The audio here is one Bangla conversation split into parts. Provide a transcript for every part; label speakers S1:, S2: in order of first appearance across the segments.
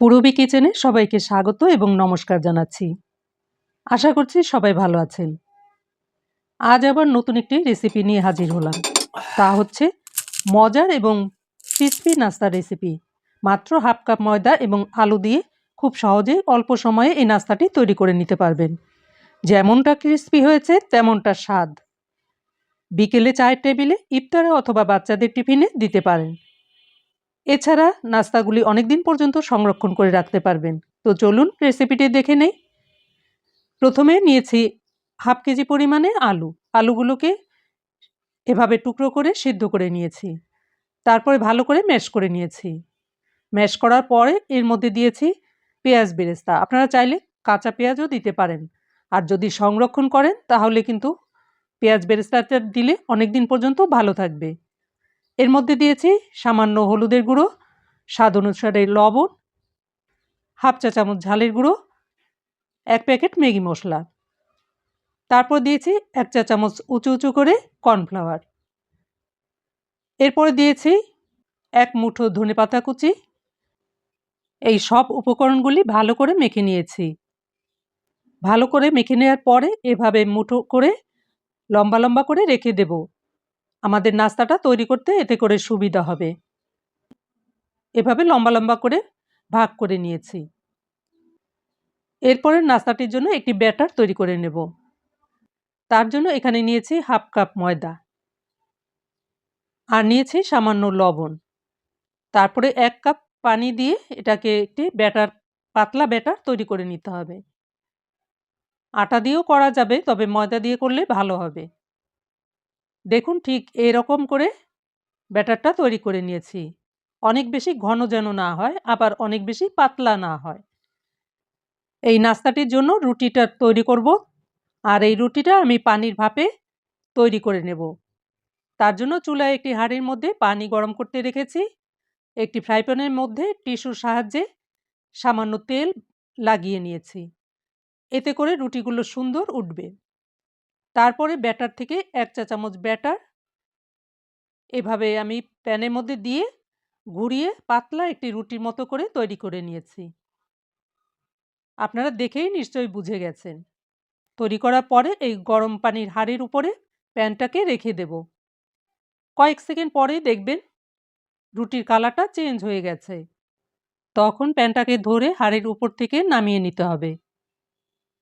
S1: পূরবী কিচেনে সবাইকে স্বাগত এবং নমস্কার জানাচ্ছি। আশা করছি সবাই ভালো আছেন। আজ আবার নতুন একটি রেসিপি নিয়ে হাজির হলাম। তা হচ্ছে মজার এবং ক্রিসপি নাস্তার রেসিপি মাত্র হাফ কাপ ময়দা এবং আলু দিয়ে খুব সহজেই অল্প সময়ে এই নাস্তাটি তৈরি করে নিতে পারবেন। যেমনটা ক্রিসপি হয়েছে, তেমনটা স্বাদ। বিকেলে চায়ের টেবিলে ইফতারে অথবা বাচ্চাদের টিফিনে দিতে পারেন। এছাড়া নাস্তাগুলি অনেক দিন পর্যন্ত সংরক্ষণ করে রাখতে পারবেন। তো চলুন রেসিপিটি দেখে নেই। প্রথমে নিয়েছি হাফ কেজি পরিমাণে আলু। আলুগুলোকে এভাবে টুকরো করে সিদ্ধ করে নিয়েছি। তারপরে ভালো করে ম্যাশ করে নিয়েছি। ম্যাশ করার পরে এর মধ্যে দিয়েছি পেঁয়াজ বেরেস্তা। আপনারা চাইলে কাঁচা পেঁয়াজও দিতে পারেন। আর যদি সংরক্ষণ করেন, তাহলে কিন্তু পেঁয়াজ বেরেস্তাটা দিলে অনেক দিন পর্যন্ত ভালো থাকবে। এর মধ্যে দিয়েছি সামান্য হলুদের গুঁড়ো, স্বাদ অনুসারে লবণ, হাফ চা চামচ ঝালের গুঁড়ো, এক প্যাকেট ম্যাগি মশলা। তারপর দিয়েছি এক চা চামচ উঁচু উঁচু করে কর্নফ্লাওয়ার। এরপরে দিয়েছি এক মুঠো ধনে পাতা কুচি। এই সব উপকরণগুলি ভালো করে মেখে নিয়েছি। ভালো করে মেখে নেওয়ার পরে এভাবে মুঠো করে লম্বা লম্বা করে রেখে দেব। আমাদের নাস্তাটা তৈরি করতে এতে করে সুবিধা হবে। এভাবে লম্বা লম্বা করে ভাগ করে নিয়েছি। এরপরের নাস্তাটির জন্য একটি ব্যাটার তৈরি করে নেব। তার জন্য এখানে নিয়েছি হাফ কাপ ময়দা। আর নিয়েছি সামান্য লবণ। তারপরে এক কাপ পানি দিয়ে এটাকে একটি ব্যাটার, পাতলা ব্যাটার তৈরি করে নিতে হবে। আটা দিয়েও করা যাবে, তবে ময়দা দিয়ে করলে ভালো হবে। দেখুন ঠিক এরকম করে ব্যাটারটা তৈরি করে নিয়েছি। অনেক বেশি ঘন যেন না হয়, আবার অনেক বেশি পাতলা না হয়। এই নাস্তাটির জন্য রুটিটা তৈরি করব আর এই রুটিটা আমি পানির ভাপে তৈরি করে নেব। তার জন্য চুলায় একটি হাঁড়ির মধ্যে পানি গরম করতে রেখেছি। একটি ফ্রাই প্যানের মধ্যে টিস্যুর সাহায্যে সামান্য তেল লাগিয়ে নিয়েছি। এতে করে রুটিগুলো সুন্দর উঠবে। তারপরে ব্যাটার থেকে এক চা চামচ ব্যাটার এভাবে আমি প্যানের মধ্যে দিয়ে ঘুরিয়ে পাতলা একটি রুটির মতো করে তৈরি করে নিয়েছি। আপনারা দেখেই নিশ্চয়ই বুঝে গেছেন। তৈরি করার পরে এই গরম পানির হাঁড়ির উপরে প্যানটাকে রেখে দেব। কয়েক সেকেন্ড পরেই দেখবেন রুটির কালারটা চেঞ্জ হয়ে গেছে। তখন প্যানটাকে ধরে হাঁড়ির উপর থেকে নামিয়ে নিতে হবে।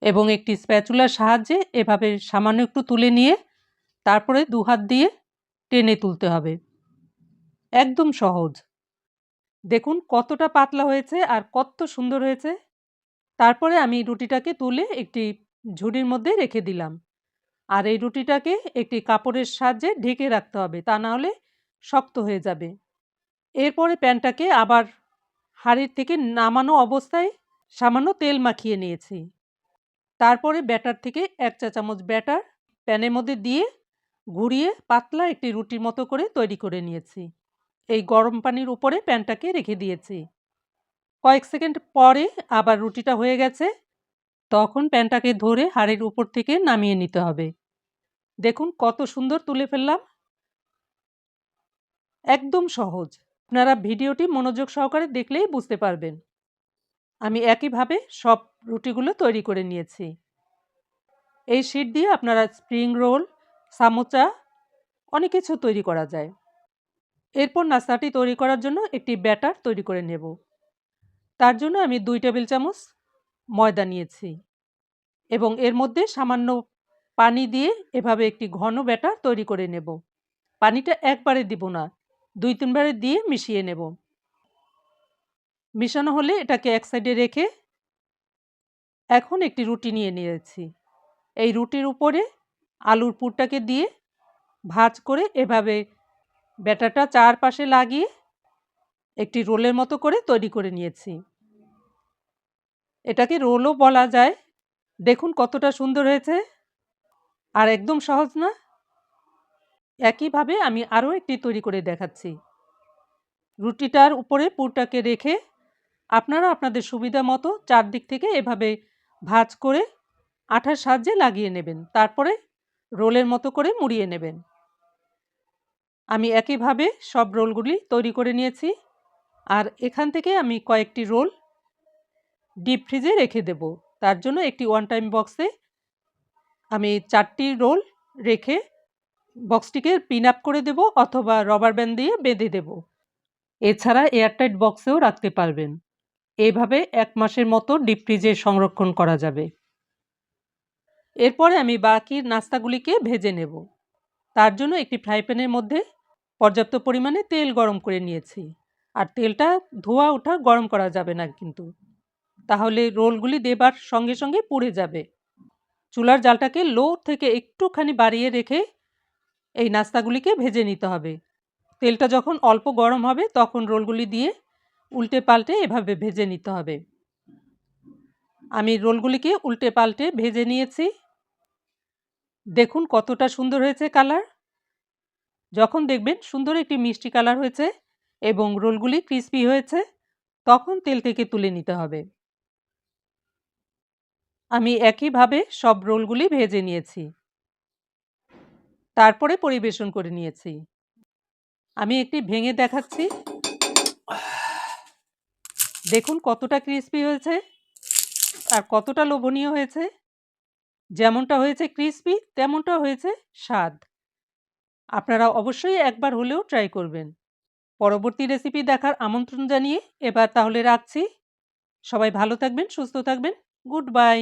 S1: এবং একটি স্প্যাচুলার সাহায্যে এভাবে সামান্য একটু তুলে নিয়ে তারপরে দু হাত দিয়ে টেনে তুলতে হবে। একদম সহজ। দেখুন কতটা পাতলা হয়েছে আর কত সুন্দর হয়েছে। তারপরে আমি রুটিটাকে তুলে একটি ঝুড়ির মধ্যে রেখে দিলাম। আর এই রুটিটাকে একটি কাপড়ের সাহায্যে ঢেকে রাখতে হবে, তা না হলে শক্ত হয়ে যাবে। এরপরে প্যানটাকে আবার হাঁড়ির থেকে নামানো অবস্থায় সামান্য তেল মাখিয়ে নিয়েছি। তারপরে ব্যাটার থেকে এক চা চামচ ব্যাটার প্যানের মধ্যে দিয়ে ঘুরিয়ে পাতলা একটি রুটির মতো করে তৈরি করে নিয়েছি। এই গরম পানির উপরে প্যানটাকে রেখে দিয়েছি। কয়েক সেকেন্ড পরে আবার রুটিটা হয়ে গেছে। তখন প্যানটাকে ধরে হাড়ের উপর থেকে নামিয়ে নিতে হবে। দেখুন কত সুন্দর তুলে ফেললাম। একদম সহজ। আপনারা ভিডিওটি মনোযোগ সহকারে দেখলেই বুঝতে পারবেন। আমি একইভাবে সব রুটিগুলো তৈরি করে নিয়েছি। এই শিট দিয়ে আপনারা স্প্রিং রোল, সামোচা, অনেক কিছু তৈরি করা যায়। এরপর নাস্তাটি তৈরি করার জন্য একটি ব্যাটার তৈরি করে নেব। তার জন্য আমি দুই টেবিল চামচ ময়দা নিয়েছি এবং এর মধ্যে সামান্য পানি দিয়ে এভাবে একটি ঘন ব্যাটার তৈরি করে নেব। পানিটা একবারে দিব না, দুই তিনবারে দিয়ে মিশিয়ে নেব। মিশানো হলে এটাকে এক সাইডে রেখে এখন একটি রুটি নিয়ে নিয়েছি। এই রুটির উপরে আলুর পুরটাকে দিয়ে ভাজ করে এভাবে ব্যাটারটা চারপাশে লাগিয়ে একটি রোলের মতো করে তৈরি করে নিয়েছি। এটাকে রোলও বলা যায়। দেখুন কতটা সুন্দর হয়েছে। আর একদম সহজ না। একইভাবে আমি আরও একটি তৈরি করে দেখাচ্ছি। রুটিটার উপরে পুরটাকে রেখে আপনারা আপনাদের সুবিধা মতো চারদিক থেকে এভাবে ভাজ করে আঠার সাহায্যে লাগিয়ে নেবেন। তারপরে রোলের মতো করে মুড়িয়ে নেবেন। আমি একইভাবে সব রোলগুলি তৈরি করে নিয়েছি। আর এখান থেকে আমি কয়েকটি রোল ডিপ ফ্রিজে রেখে দেব। তার জন্য একটি ওয়ান টাইম বক্সে আমি চারটি রোল রেখে বক্সটিকে পিন আপ করে দেব অথবা রবার ব্যান্ড দিয়ে বেঁধে দেব। এছাড়া এয়ারটাইট বক্সেও রাখতে পারবেন। এভাবে এক মাসের মতো ডিপ ফ্রিজে সংরক্ষণ করা যাবে। এরপরে আমি বাকি নাস্তাগুলিকে ভেজে নেব। তার জন্য একটি ফ্রাই প্যানের মধ্যে পর্যাপ্ত পরিমাণে তেল গরম করে নিয়েছি। আর তেলটা ধোয়া ওঠা গরম করা যাবে না কিন্তু। তাহলে রোলগুলি দেবার সঙ্গে সঙ্গে পুড়ে যাবে। চুলার জালটাকে লো থেকে একটুখানি বাড়িয়ে রেখে এই নাস্তাগুলিকে ভেজে নিতে হবে। তেলটা যখন অল্প গরম হবে তখন রোলগুলি দিয়ে উল্টে পাল্টে এভাবে ভেজে নিতে হবে। আমি রোলগুলিকে উল্টে পাল্টে ভেজে নিয়েছি। দেখুন কতটা সুন্দর হয়েছে কালার। যখন দেখবেন সুন্দর একটি মিষ্টি কালার হয়েছে এবং রোলগুলি ক্রিস্পি হয়েছে, তখন তেল থেকে তুলে নিতে হবে। আমি একইভাবে সব রোলগুলি ভেজে নিয়েছি। তারপরে পরিবেশন করে নিয়েছি। আমি একটি ভেঙে দেখাচ্ছি। দেখুন কতটা ক্রিস্পি হয়েছে আর কতটা লোভনীয় হয়েছে। যেমনটা হয়েছে ক্রিস্পি তেমনটা হয়েছে স্বাদ। আপনারা অবশ্যই একবার হলেও ট্রাই করবেন। পরবর্তী রেসিপি দেখার আমন্ত্রণ জানিয়ে এবার তাহলে রাখছি। সবাই ভালো থাকবেন, সুস্থ থাকবেন। Good bye